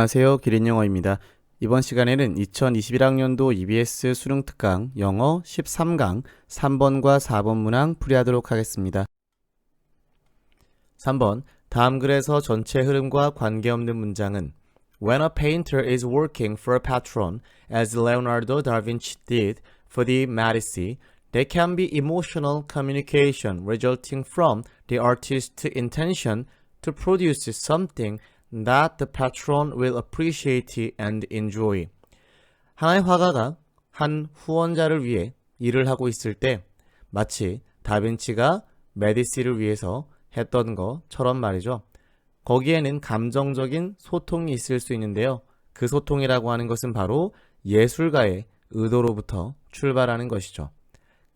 안녕하세요. 기린 영어입니다. 이번 시간에는 2021학년도 EBS 수능 특강 영어 13강 3번과 4번 문항 풀이하도록 하겠습니다. 3번 다음 글에서 전체 흐름과 관계없는 문장은 When a painter is working for a patron, as Leonardo da Vinci did for the Medici, there can be emotional communication resulting from the artist's intention to produce something that the patron will appreciate and enjoy. 하나의 화가가 한 후원자를 위해 일을 하고 있을 때 마치 다빈치가 메디시를 위해서 했던 것처럼 말이죠. 거기에는 감정적인 소통이 있을 수 있는데요. 그 소통이라고 하는 것은 바로 예술가의 의도로부터 출발하는 것이죠.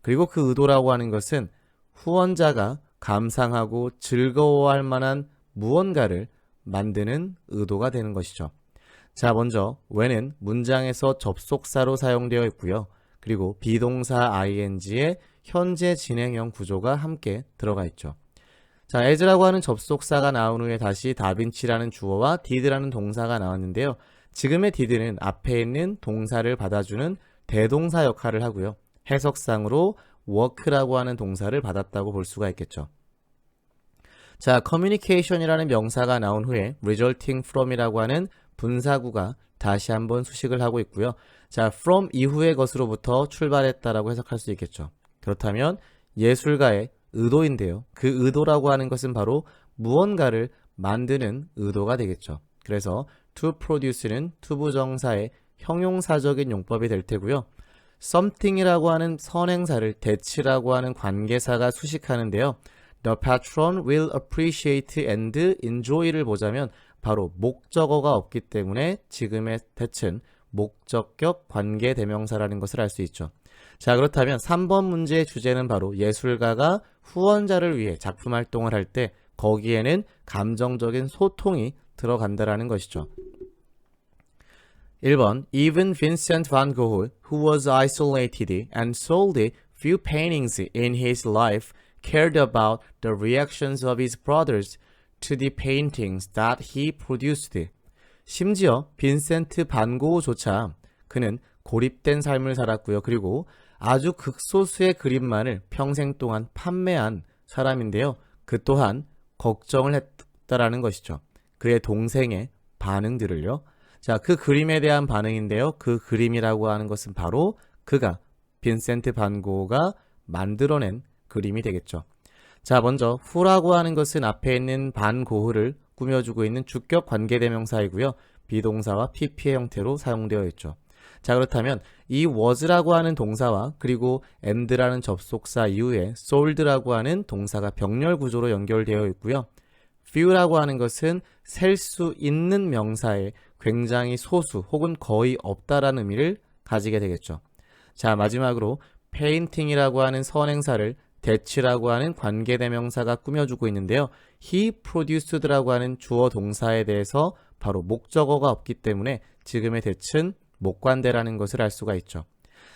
그리고 그 의도라고 하는 것은 후원자가 감상하고 즐거워할 만한 무언가를 만드는 의도가 되는 것이죠. 자, 먼저 when은 문장에서 접속사로 사용되어 있고요. 그리고 비동사 ing의 현재 진행형 구조가 함께 들어가 있죠. 자, as라고 하는 접속사가 나온 후에 다시 다빈치라는 주어와 did라는 동사가 나왔는데요. 지금의 did는 앞에 있는 동사를 받아주는 대동사 역할을 하고요. 해석상으로 work라고 하는 동사를 받았다고 볼 수가 있겠죠. 자, communication이라는 명사가 나온 후에 resulting from이라고 하는 분사구가 다시 한번 수식을 하고 있고요. 자, from 이후의 것으로부터 출발했다라고 해석할 수 있겠죠. 그렇다면 예술가의 의도인데요. 그 의도라고 하는 것은 바로 무언가를 만드는 의도가 되겠죠. 그래서 to produce는 투부정사의 형용사적인 용법이 될 테고요. something이라고 하는 선행사를 대치라고 하는 관계사가 수식하는데요. The patron will appreciate and enjoy를 보자면 바로 목적어가 없기 때문에 지금의 대칭 목적격 관계 대명사라는 것을 알 수 있죠. 자, 그렇다면 3번 문제의 주제는 바로 예술가가 후원자를 위해 작품 활동을 할 때 거기에는 감정적인 소통이 들어간다라는 것이죠. 1번 Even Vincent van Gogh, who was isolated and sold few paintings in his life, cared about the reactions of his brothers to the paintings that he produced. 심지어 빈센트 반 고흐조차 그는 고립된 삶을 살았고요. 그리고 아주 극소수의 그림만을 평생 동안 판매한 사람인데요. 그 또한 걱정을 했다라는 것이죠. 그의 동생의 반응들을요. 자, 그 그림에 대한 반응인데요. 그 그림이라고 하는 것은 바로 그가 빈센트 반 고흐가 만들어낸 그림이 되겠죠. 자, 먼저 후라고 하는 것은 앞에 있는 반 고흐를 꾸며주고 있는 주격 관계대명사이고요. 비동사와 pp의 형태로 사용되어 있죠. 자, 그렇다면 이 was라고 하는 동사와 그리고 and라는 접속사 이후에 sold라고 하는 동사가 병렬 구조로 연결되어 있고요. few라고 하는 것은 셀 수 있는 명사에 굉장히 소수 혹은 거의 없다라는 의미를 가지게 되겠죠. 자, 마지막으로 painting이라고 하는 선행사를 대치라고 하는 관계 대명사가 꾸며주고 있는데요. he produced라고 하는 주어 동사에 대해서 바로 목적어가 없기 때문에 지금의 대칭 목관대라는 것을 알 수가 있죠.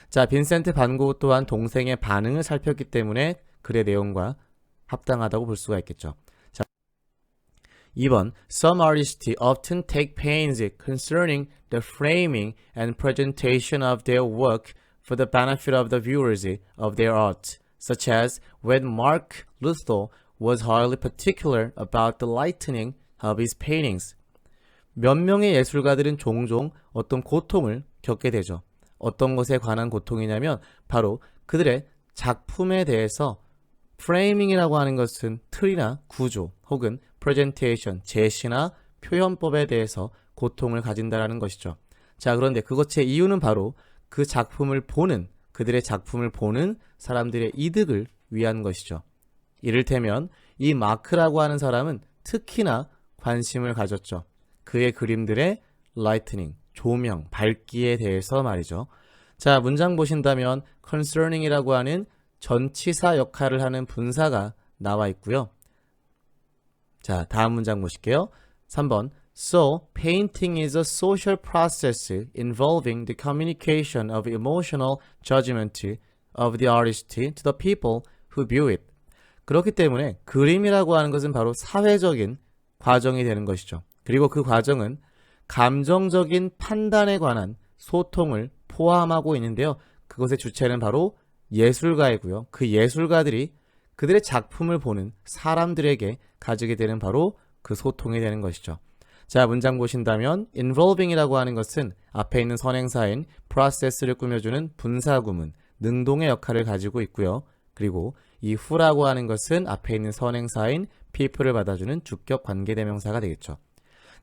자, 빈센트 반고 또한 동생의 반응을 살폈기 때문에 글의 내용과 합당하다고 볼 수가 있겠죠. 자, 2번 Some artists often take pains concerning the framing and presentation of their work for the benefit of the viewers of their art, such as when Mark Luther was highly particular about the lightening of his paintings. 몇 명의 예술가들은 종종 어떤 고통을 겪게 되죠. 어떤 것에 관한 고통이냐면 바로 그들의 작품에 대해서 프레이밍이라고 하는 것은 틀이나 구조 혹은 프레젠테이션, 제시나 표현법에 대해서 고통을 가진다라는 것이죠. 자, 그런데 그것의 이유는 바로 그 작품을 보는 그들의 작품을 보는 사람들의 이득을 위한 것이죠. 이를테면 이 마크라고 하는 사람은 특히나 관심을 가졌죠. 그의 그림들의 라이트닝, 조명, 밝기에 대해서 말이죠. 자, 문장 보신다면 concerning이라고 하는 전치사 역할을 하는 분사가 나와 있고요. 자, 다음 문장 보실게요. 3번 So, painting is a social process involving the communication of emotional judgment of the artist to the people who view it. 그렇기 때문에 그림이라고 하는 것은 바로 사회적인 과정이 되는 것이죠. 그리고 그 과정은 감정적인 판단에 관한 소통을 포함하고 있는데요. 그것의 주체는 바로 예술가이고요. 그 예술가들이 그들의 작품을 보는 사람들에게 가지게 되는 바로 그 소통이 되는 것이죠. 자, 문장 보신다면 involving이라고 하는 것은 앞에 있는 선행사인 process를 꾸며주는 분사구문, 능동의 역할을 가지고 있고요. 그리고 이 who라고 하는 것은 앞에 있는 선행사인 people을 받아주는 주격 관계대명사가 되겠죠.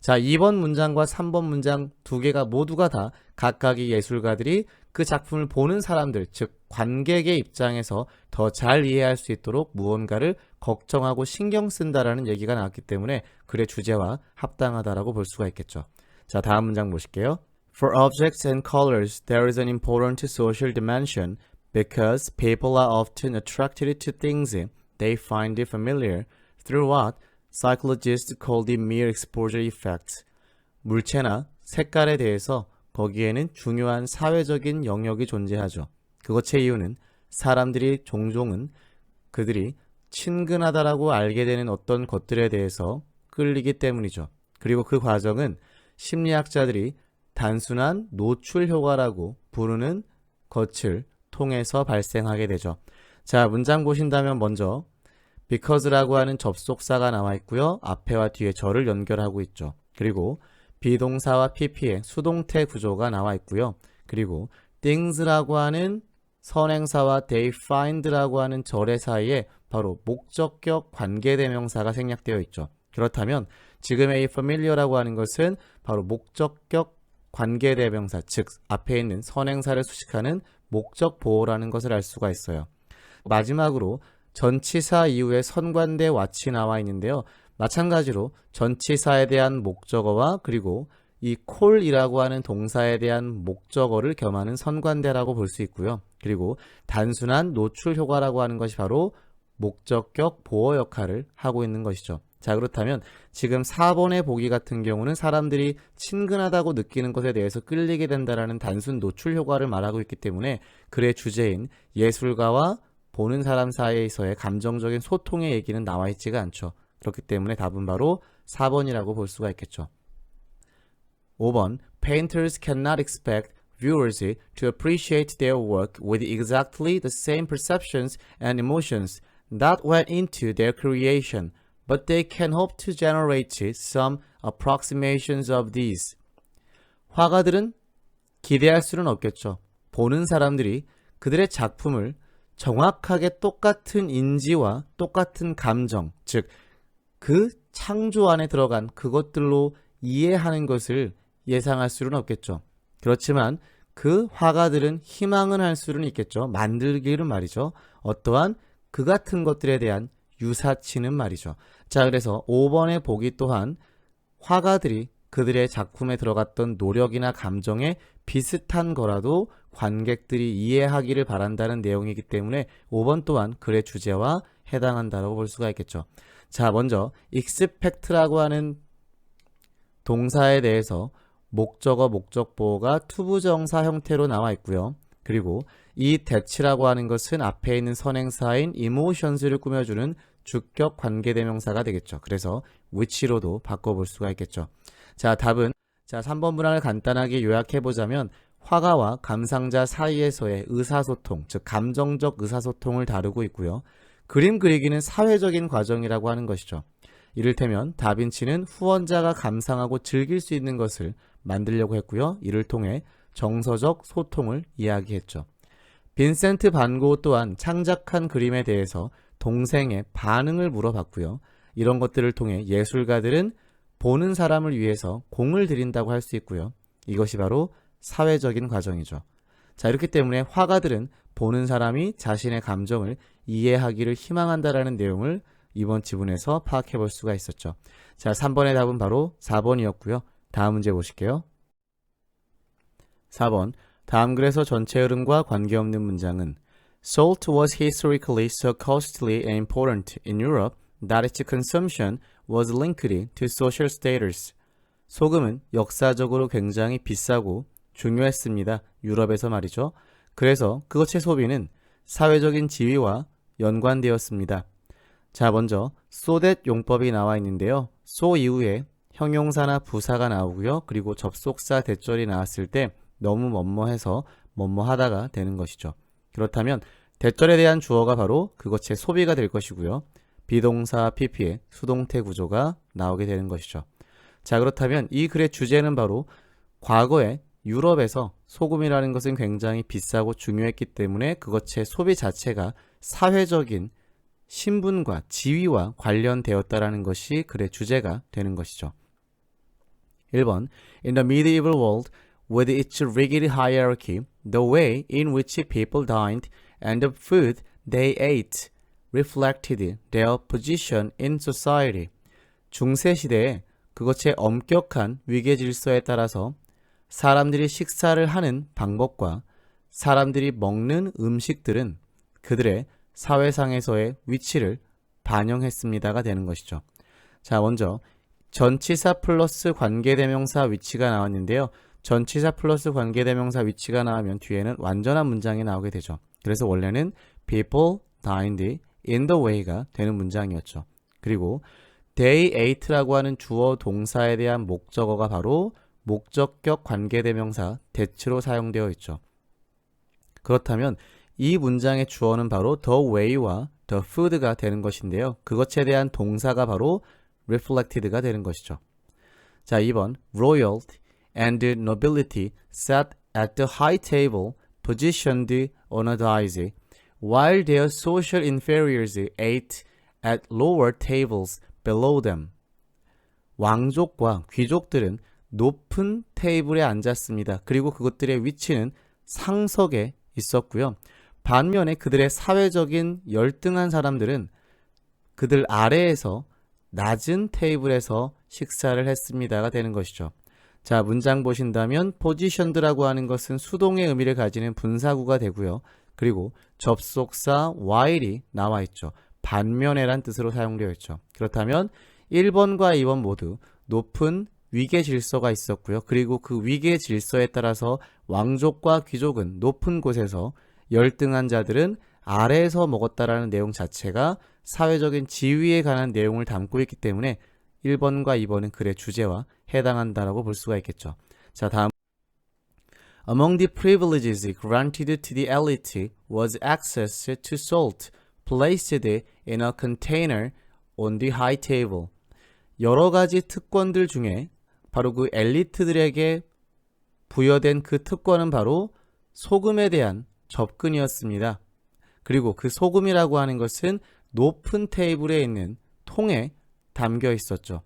자, 2번 문장과 3번 문장 두 개가 모두가 다 각각의 예술가들이 그 작품을 보는 사람들, 즉 관객의 입장에서 더 잘 이해할 수 있도록 무언가를 걱정하고 신경 쓴다라는 얘기가 나왔기 때문에 글의 주제와 합당하다라고 볼 수가 있겠죠. 자, 다음 문장 보실게요. For objects and colors, there is an important social dimension because people are often attracted to things they find familiar through what psychologists call the mere exposure effect. 물체나 색깔에 대해서 거기에는 중요한 사회적인 영역이 존재하죠. 그것의 이유는 사람들이 종종은 그들이 친근하다라고 알게 되는 어떤 것들에 대해서 끌리기 때문이죠. 그리고 그 과정은 심리학자들이 단순한 노출 효과라고 부르는 것을 통해서 발생하게 되죠. 자, 문장 보신다면 먼저 because라고 하는 접속사가 나와 있고요. 앞에와 뒤에 절을 연결하고 있죠. 그리고 비동사와 pp의 수동태 구조가 나와 있고요. 그리고 things라고 하는 선행사와 they find라고 하는 절의 사이에 바로 목적격 관계대명사가 생략되어 있죠. 그렇다면 지금의 이 familiar라고 하는 것은 바로 목적격 관계대명사, 즉 앞에 있는 선행사를 수식하는 목적 보호라는 것을 알 수가 있어요. 마지막으로 전치사 이후에 선관대 왓이 나와 있는데요. 마찬가지로 전치사에 대한 목적어와 그리고 이 콜이라고 하는 동사에 대한 목적어를 겸하는 선관대라고 볼 수 있고요. 그리고 단순한 노출 효과라고 하는 것이 바로 목적격 보호 역할을 하고 있는 것이죠. 자, 그렇다면 지금 4번의 보기 같은 경우는 사람들이 친근하다고 느끼는 것에 대해서 끌리게 된다라는 단순 노출 효과를 말하고 있기 때문에 글의 주제인 예술가와 보는 사람 사이에서의 감정적인 소통의 얘기는 나와 있지가 않죠. 그렇기 때문에 답은 바로 4번이라고 볼 수가 있겠죠. 5번 Painters cannot expect viewers to appreciate their work with exactly the same perceptions and emotions that went into their creation, but they can hope to generate some approximations of these. 화가들은 기대할 수는 없겠죠. 보는 사람들이 그들의 작품을 정확하게 똑같은 인지와 똑같은 감정, 즉, 그 창조 안에 들어간 그것들로 이해하는 것을 예상할 수는 없겠죠. 그렇지만 그 화가들은 희망은 할 수는 있겠죠. 만들기는 말이죠. 어떠한 그 같은 것들에 대한 유사치는 말이죠. 자, 그래서 5번의 보기 또한 화가들이 그들의 작품에 들어갔던 노력이나 감정에 비슷한 거라도 관객들이 이해하기를 바란다는 내용이기 때문에 5번 또한 글의 주제와 해당한다고 볼 수가 있겠죠. 자, 먼저 expect라고 하는 동사에 대해서 목적어 목적보호가 투부정사 형태로 나와 있고요. 그리고 이 대치라고 하는 것은 앞에 있는 선행사인 emotions를 꾸며주는 주격 관계대명사가 되겠죠. 그래서 which로도 바꿔볼 수가 있겠죠. 자, 답은 자 3번 문항을 간단하게 요약해보자면 화가와 감상자 사이에서의 의사소통, 즉 감정적 의사소통을 다루고 있고요. 그림 그리기는 사회적인 과정이라고 하는 것이죠. 이를테면 다빈치는 후원자가 감상하고 즐길 수 있는 것을 만들려고 했고요. 이를 통해 정서적 소통을 이야기했죠. 빈센트 반고 또한 창작한 그림에 대해서 동생의 반응을 물어봤고요. 이런 것들을 통해 예술가들은 보는 사람을 위해서 공을 들인다고 할 수 있고요. 이것이 바로 사회적인 과정이죠. 자, 이렇기 때문에 화가들은 보는 사람이 자신의 감정을 이해하기를 희망한다라는 내용을 이번 지문에서 파악해 볼 수가 있었죠. 자, 3번의 답은 바로 4번이었고요. 다음 문제 보실게요. 4번. 다음 글에서 전체 흐름과 관계없는 문장은 Salt was historically so costly and important in Europe that its consumption was linked to social status. 소금은 역사적으로 굉장히 비싸고 중요했습니다. 유럽에서 말이죠. 그래서 그것의 소비는 사회적인 지위와 연관되었습니다. 자, 먼저 that 용법이 나와 있는데요. so 이후에 형용사나 부사가 나오고요. 그리고 접속사 대절이 나왔을 때 너무 뭐뭐해서 뭐뭐하다가 되는 것이죠. 그렇다면 대절에 대한 주어가 바로 그것의 소비가 될 것이고요. 비동사 pp의 수동태 구조가 나오게 되는 것이죠. 자, 그렇다면 이 글의 주제는 바로 과거에 유럽에서 소금이라는 것은 굉장히 비싸고 중요했기 때문에 그것의 소비 자체가 사회적인 신분과 지위와 관련되었다라는 것이 글의 주제가 되는 것이죠. 1번 In the medieval world, with its rigid hierarchy, the way in which people dined and the food they ate reflected their position in society. 중세 시대에 그것의 엄격한 위계 질서에 따라서 사람들이 식사를 하는 방법과 사람들이 먹는 음식들은 그들의 사회상에서의 위치를 반영했습니다가 되는 것이죠. 자, 먼저 전치사 플러스 관계대명사 위치가 나왔는데요. 전치사 플러스 관계대명사 위치가 나오면 뒤에는 완전한 문장이 나오게 되죠. 그래서 원래는 people dined in the way가 되는 문장이었죠. 그리고 they ate라고 하는 주어 동사에 대한 목적어가 바로 목적격 관계대명사 that으로 사용되어 있죠. 그렇다면 이 문장의 주어는 바로 the way와 the food가 되는 것인데요. 그것에 대한 동사가 바로 reflected가 되는 것이죠. 자, 2번 royalty and nobility sat at the high table positioned on a dais while their social inferiors ate at lower tables below them. 왕족과 귀족들은 높은 테이블에 앉았습니다. 그리고 그것들의 위치는 상석에 있었고요. 반면에 그들의 사회적인 열등한 사람들은 그들 아래에서 낮은 테이블에서 식사를 했습니다가 되는 것이죠. 자, 문장 보신다면 positioned라고 하는 것은 수동의 의미를 가지는 분사구가 되고요. 그리고 접속사 while이 나와 있죠. 반면에란 뜻으로 사용되어 있죠. 그렇다면 1번과 2번 모두 높은 위계 질서가 있었고요. 그리고 그 위계 질서에 따라서 왕족과 귀족은 높은 곳에서 열등한 자들은 아래에서 먹었다라는 내용 자체가 사회적인 지위에 관한 내용을 담고 있기 때문에 1번과 2번은 글의 주제와 해당한다라고 볼 수가 있겠죠. 자, 다음 Among the privileges granted to the elite was access to salt placed in a container on the high table. 여러 가지 특권들 중에 바로 그 엘리트들에게 부여된 그 특권은 바로 소금에 대한 접근이었습니다. 그리고 그 소금이라고 하는 것은 높은 테이블에 있는 통에 담겨 있었죠.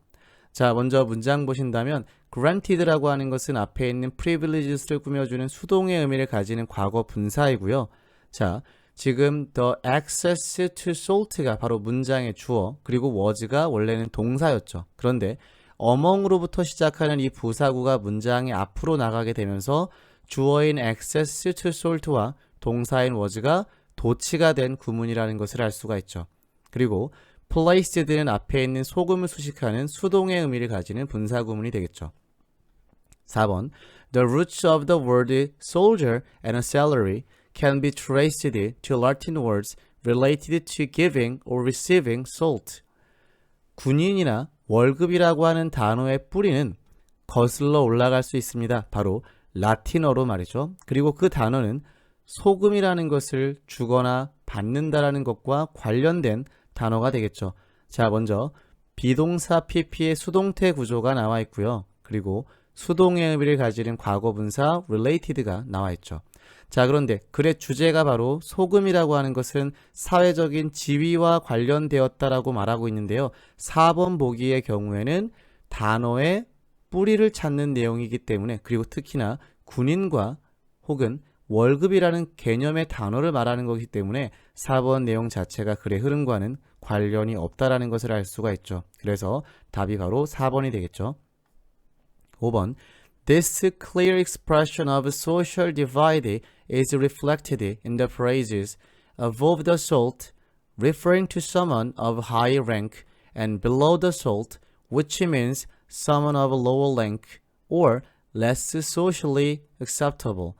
자, 먼저 문장 보신다면 granted라고 하는 것은 앞에 있는 privileges를 꾸며주는 수동의 의미를 가지는 과거 분사이고요. 자, 지금 the access to salt가 바로 문장의 주어 그리고 was가 원래는 동사였죠. 그런데 among으로부터 시작하는 이 부사구가 문장의 앞으로 나가게 되면서 주어인 access to salt와 동사인 was가 도치가 된 구문이라는 것을 알 수가 있죠. 그리고 placed는 앞에 있는 소금을 수식하는 수동의 의미를 가지는 분사 구문이 되겠죠. 4번 The roots of the word soldier and salary can be traced to Latin words related to giving or receiving salt. 군인이나 월급이라고 하는 단어의 뿌리는 거슬러 올라갈 수 있습니다. 바로 라틴어로 말이죠. 그리고 그 단어는 소금이라는 것을 주거나 받는다라는 것과 관련된 단어가 되겠죠. 자, 먼저 비동사 pp의 수동태 구조가 나와 있고요. 그리고 수동의 의미를 가지는 과거 분사 related가 나와 있죠. 자, 그런데 글의 주제가 바로 소금이라고 하는 것은 사회적인 지위와 관련되었다라고 말하고 있는데요. 4번 보기의 경우에는 단어의 뿌리를 찾는 내용이기 때문에 그리고 특히나 군인과 혹은 월급이라는 개념의 단어를 말하는 것이기 때문에 4번 내용 자체가 글의 흐름과는 관련이 없다라는 것을 알 수가 있죠. 그래서 답이 바로 4번이 되겠죠. 5번 This clear expression of social divide is reflected in the phrases above the salt, referring to someone of high rank, and below the salt, which means someone of lower rank or less socially acceptable.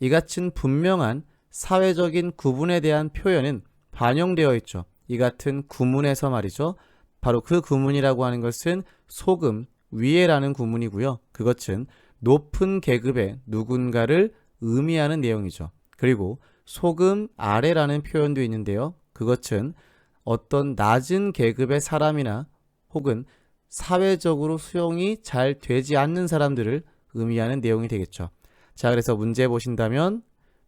이 같은 분명한 사회적인 구분에 대한 표현은 반영되어 있죠. 이 같은 구문에서 말이죠. 바로 그 구문이라고 하는 것은 소금 위에라는 구문이고요. 그것은 높은 계급의 누군가를 의미하는 내용이죠. 그리고 소금 아래라는 표현도 있는데요. 그것은 어떤 낮은 계급의 사람이나 혹은 사회적으로 수용이 잘 되지 않는 사람들을 의미하는 내용이 되겠죠. 자, 그래서 문제 보신다면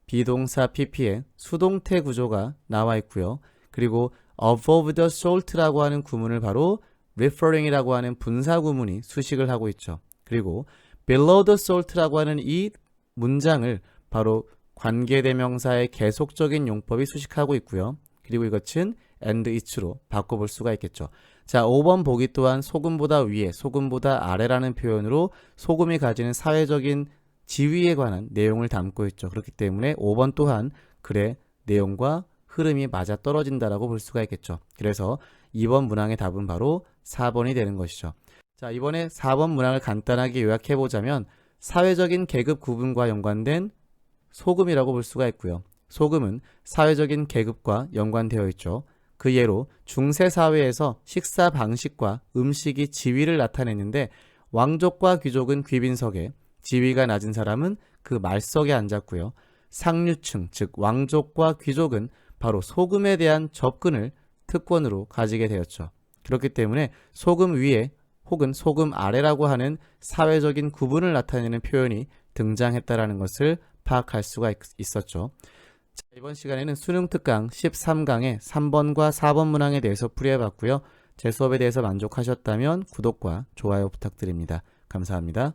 비동사 pp에 수동태 구조가 나와 있고요. 그리고 above the salt라고 하는 구문을 바로 referring이라고 하는 분사 구문이 수식을 하고 있죠. 그리고 below the salt라고 하는 이 문장을 바로 관계대명사의 계속적인 용법이 수식하고 있고요. 그리고 이것은 and it로 바꿔볼 수가 있겠죠. 자, 5번 보기 또한 소금보다 위에, 소금보다 아래라는 표현으로 소금이 가지는 사회적인 지위에 관한 내용을 담고 있죠. 그렇기 때문에 5번 또한 글의 내용과 흐름이 맞아 떨어진다라고 볼 수가 있겠죠. 그래서 2번 문항의 답은 바로 4번이 되는 것이죠. 자, 이번에 4번 문항을 간단하게 요약해 보자면 사회적인 계급 구분과 연관된 소금이라고 볼 수가 있고요. 소금은 사회적인 계급과 연관되어 있죠. 그 예로 중세 사회에서 식사 방식과 음식이 지위를 나타내는데 왕족과 귀족은 귀빈석에 지위가 낮은 사람은 그 말석에 앉았고요. 상류층, 즉 왕족과 귀족은 바로 소금에 대한 접근을 특권으로 가지게 되었죠. 그렇기 때문에 소금 위에 혹은 소금 아래라고 하는 사회적인 구분을 나타내는 표현이 등장했다라는 것을 파악할 수가 있, 있었죠. 자, 이번 시간에는 수능 특강 13강의 3번과 4번 문항에 대해서 풀이해봤고요. 제 수업에 대해서 만족하셨다면 구독과 좋아요 부탁드립니다. 감사합니다.